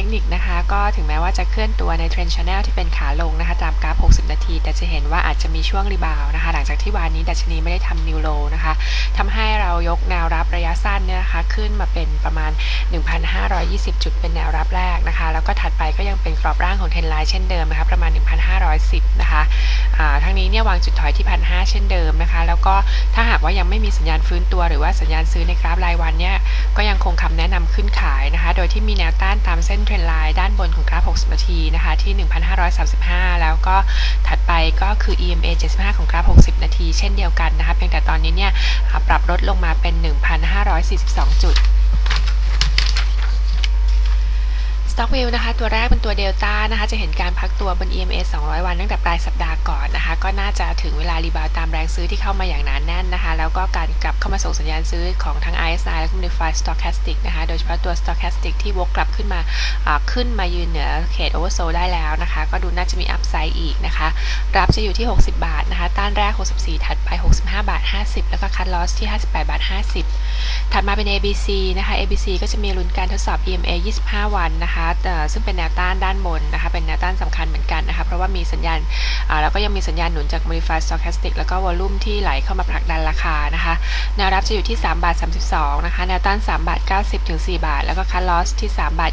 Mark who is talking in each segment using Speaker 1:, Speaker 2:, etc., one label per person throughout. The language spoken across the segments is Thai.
Speaker 1: ทคนิคนะคะ ก็ถึงแม้ว่าจะเคลื่อนตัวในเทรนด์ชแนลที่เป็นขาลงนะคะ ตามกราฟ 60 นาที แต่จะเห็นว่าอาจจะมีช่วงรีบาวนะคะ หลังจากที่วานนี้ดัชนีไม่ได้ทำนิวโลนะคะทำให้เรายกแนวรับระยะสั้นเนี่ยนะคะ ขึ้นมาเป็นประมาณ 1,520 จุดเป็นแนวรับแรกนะคะ แล้วก็ถัดไปก็ยังเป็นกรอบร่างของเทรนไลน์เช่นเดิมนะคะ ประมาณ 1,510 นะคะทั้งนี้เนี่ยวางจุดถอยที่ 1,500 เช่นเดิมนะคะ แล้วก็ถ้าหากว่ายังไม่มีสัญญาณฟื้นตัวหรือว่าสัญญาณซื้อในกราฟรายวันเนี่ย ก็ยังคงคำแนะนำขึ้นขายนะคะ โดยที่มีแนวต้านตามเส้นเทรนไลน์ด้านบนของกราฟ 60 นาทีนะคะที่ 1,535 แล้วก็ถัดไปก็คือ EMA 75 ของกราฟ 60 นาที เช่นเดียวกันนะคะ เพียงแต่ตอนนี้เนี่ยปรับลดลงมาเป็น 1,542 จุด Stock View นะคะตัวแรกเป็นตัวเดลต้านะคะจะเห็นการพักตัวบน EMA 200 วันตั้งแต่ปลายสัปดาห์ก่อนนะคะก็น่าจะถึงเวลารีบาวตามแรงซื้อที่เข้ามาอย่างหนานแน่นนะคะแล้วก็การกลับเข้ามาส่งสัญญาณซื้อของทั้ง RSI และ Modified Stochastic นะคะโดยเฉพาะตัว Stochastic ที่วกกลับขึ้นมาขึ้นมายืนเหนือเขต Oversold ได้แล้วนะคะก็ดูน่าจะมี Upside อีกนะคะรับจะอยู่ที่ 60 บาทนะคะต้านแรก 64 ถัดไป 65 บาท 50 แล้วก็คั t loss ที่ 58 บาท 50 ถัดมาเป็น ABC นะคะ ABC ก็จะมีลุ้นการทดสอบ EMA 25 วันนะคะเอ่อซึ่งเป็นแนวต้านด้านบนนะคะเป็นแนวต้านสำคัญเหมือนกันนะคะเพราะว่ามีสัญญาณแล้วก็ยังมีสัญญาณหนุนจาก Modified Stochastic แล้วก็วอลลุ่มที่ไหลเข้ามาผลักดันราคานะคะแนวรับจะอยู่ที่3บาท32นะคะแนวต้าน3บาท90ถึง4บาท แล้วก็คั t loss ที่3บาท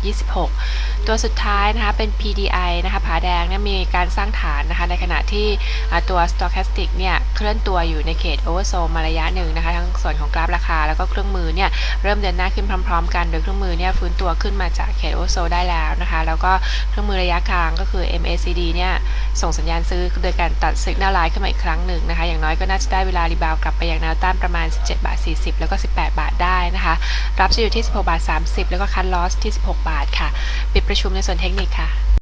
Speaker 1: 26 ตัวสุดท้ายนะคะเป็น PDI นะคะผาแดงเนี่ยมีการสร้างฐานนะคะในขณะที่ตัว Stochastic เนี่ยเคลื่อนตัวอยู่ในเขต Oversold มาระยะหนึ่งนะคะทั้งส่วนของกราฟราคาแล้วก็เครื่องมือเนี่ยเริ่มเดินหน้าขึ้นพร้อมๆ กันโดยเครื่องมือเนี่ยฟื้นตัวขึ้นมาจากเขต Oversold ได้แล้วนะคะแล้วก็เครื่องมือระยะกลางก็คือ MACD เนี่ยส่งสัญญาณซื้อโดยการตัด Signal Line ขึ้นมาอีกครั้งหนึ่งนะคะอย่างน้อยก็น่าจะได้เวลารีบาวกลับไปยังแนวต้านประมาณ 17 บาท 40 แล้วก็ 18 บาทได้นะคะ รับจะอยู่ที่ 16 บาท 30 แล้วก็คัดลอสที่ 16 บาทค่ะ ปิดประชุมในส่วนเทคนิคค่ะ